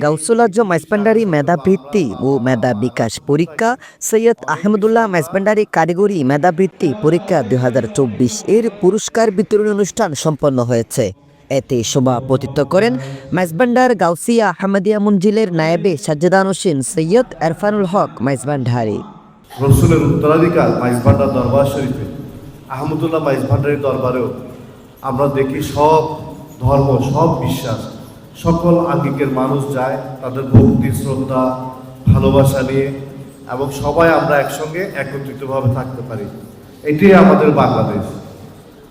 গাউসুল মাইসপান্ডারি মেধাবৃত্তি ও মেধা বিকাশ পরীক্ষা, সৈয়দ আহমদুল্লাহ মাইসপান্ডারি কারিগরি মেধাবৃত্তি পরীক্ষা দু হাজার চব্বিশ এর পুরস্কার বিতরণ অনুষ্ঠান সম্পন্ন হয়েছে। এতে সভাপতিত্ব করেন মাইজবান্ডার গাউসিয়া আহমদিয়া মঞ্জিলের নায়েবে সাজ্জাদান হোসেন সৈয়দ এরফানুল হক মাইজবান্ডারি রসুলের উত্তরাধিকার দরবার শরীফে, আহমদুল্লাহ দরবারেও আমরা দেখি সব ধর্ম, সব বিশ্বাস সকল আঙ্গিকের মানুষ যায়, তাদের ভক্তি শ্রদ্ধা, ভালোবাসা নিয়ে, এবং সবাই আমরা একসঙ্গে একত্রিতভাবে থাকতে পারি। এটাই আমাদের বাংলাদেশ।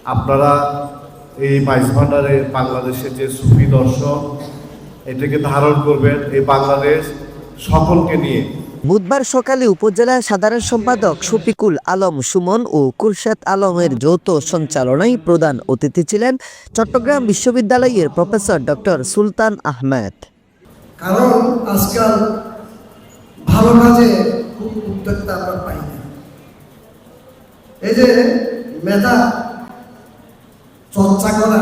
আপনারা এই মাইজভান্ডারে বাংলাদেশের যে সুফি দর্শন, এটাকে ধারণ করবেন, এই বাংলাদেশ সকলকে নিয়ে। বুধবার সকালে উপজেলা সাধারণ সম্পাদক শফিকুল আলম সুমন ও কুরশেদ আলমের যৌথ সঞ্চালনায় প্রধান অতিথি ছিলেন চট্টগ্রাম বিশ্ববিদ্যালয়ের প্রফেসর ডক্টর সুলতান আহমেদ। কারণ আজকাল ভালো কাজে খুব উদ্যোক্তা আমরা পাই না। এই যে মেধা চর্চা করা,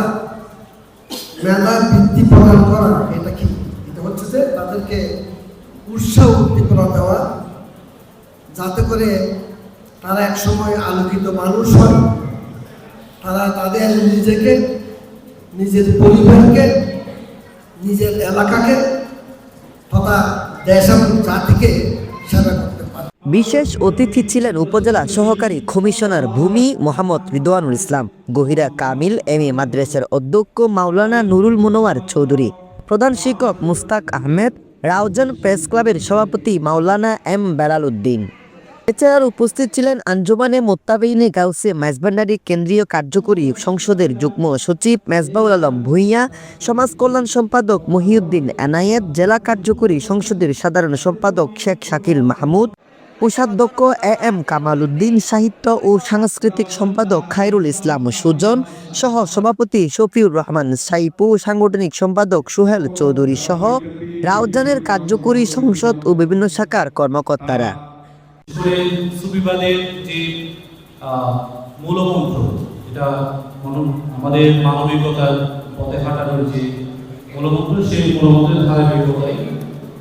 মেধা বৃত্তি প্রদান করা, এটা কি? এটা হচ্ছে যে তাদেরকে উৎসাহ উদ্দীপনা দেওয়া যাতে করে তারা একসময় আলোকিত মানুষ হয়। তারা তাদের নিজেকে, নিজের পরিবারকে, নিজের এলাকাকে তথা দেশ এবং জাতিকে সেবা করতে পারে। বিশেষ অতিথি ছিলেন উপজেলা সহকারী কমিশনার ভূমি মোহাম্মদ রিদওয়ানুল ইসলাম, গহিরা কামিল এম এ মাদ্রাসার অধ্যক্ষ মাওলানা নুরুল মুনোয়ার চৌধুরী, প্রধান শিক্ষক মুস্তাক আহমেদ রাউজান প্রেস ক্লাবের সভাপতি মাওলানা এম বেলাল উদ্দিন এছাড়া উপস্থিত ছিলেন আঞ্জুমানে মোত্তাবিনে গাউসে মেজবান্ডারি কেন্দ্রীয় কার্যকরী সংসদের যুগ্ম সচিব মেজবাউল আলম ভূঁইয়া, সমাজ কল্যাণ সম্পাদক মহিউদ্দিন এনায়েত, জেলা কার্যকরী সংসদের সাধারণ সম্পাদক শেখ শাকিল মাহমুদ কোষাধ্যক্ষ এ এম কামাল উদ্দিন সাহিত্য ও সাংস্কৃতিক সম্পাদক খায়রুল ইসলাম সুজন সহ সভাপতি শফিউর রহমান সাইপু, সাংগঠনিক সম্পাদক সুহেল চৌধুরী সহ রাউজানের কার্যকরী সংসদ ও বিভিন্ন শাখার কর্মকর্তারা। আমাদের মানবিকতার পথে হাঁটানোর যে মূলমন্ত্র, সেই মূলমন্ত্রের ধারাবাহিকতায়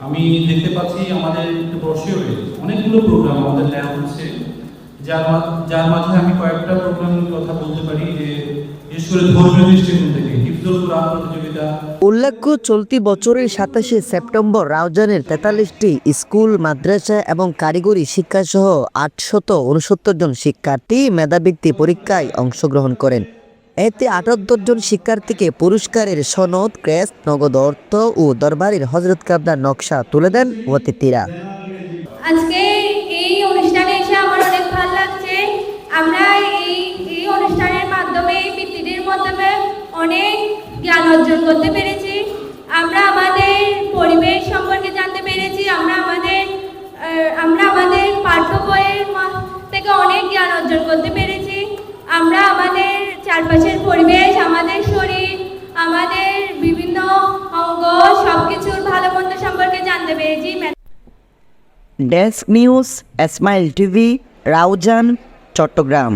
আমি দেখতে পাচ্ছি আমাদের বর্ষীয় অনেকগুলো প্রোগ্রাম আমাদের নেওয়া হচ্ছে, যার যার মাঝে আমি কয়েকটা প্রোগ্রামের কথা বলতে পারি, যে উল্লেখ্য, চলতি বছরের সাতাশে সেপ্টেম্বর রাউজানের তেতাল্লিশটি স্কুল, মাদ্রাসা এবং কারিগরি শিক্ষাসহ আটশত উনসত্তর জন শিক্ষার্থী মেধাবৃত্তি পরীক্ষায় অংশগ্রহণ করেন। এতে আটাত্তর জন শিক্ষার্থীকে পুরস্কারের সনদ, ক্রেস্ট, নগদ অর্থ ও দরবারের হজরত কাবদার নকশা তুলে দেন অতিথিরা। আজকে এই অনুষ্ঠানে এসে আমার অনেক ভালো লাগছে। আমরা এই এই অনুষ্ঠানের মাধ্যমে এই বৃত্তিটির মাধ্যমে অনেক জ্ঞান অর্জন করতে পেরেছি। আমরা আমাদের পরিবেশ সম্পর্কে জানতে পেরেছি। আমরা আমাদের আমরা আমাদের পাঠ্য বইয়ের থেকে অনেক জ্ঞান অর্জন করতে পেরেছি। আমরা আমাদের চারপাশের পরিবেশ, আমাদের শরীর, আমাদের বিভিন্ন অঙ্গ সব কিছুর ভালো মন্দ সম্পর্কে জানতে পেরেছি। Desk news Esmail TV Raozan Chattogram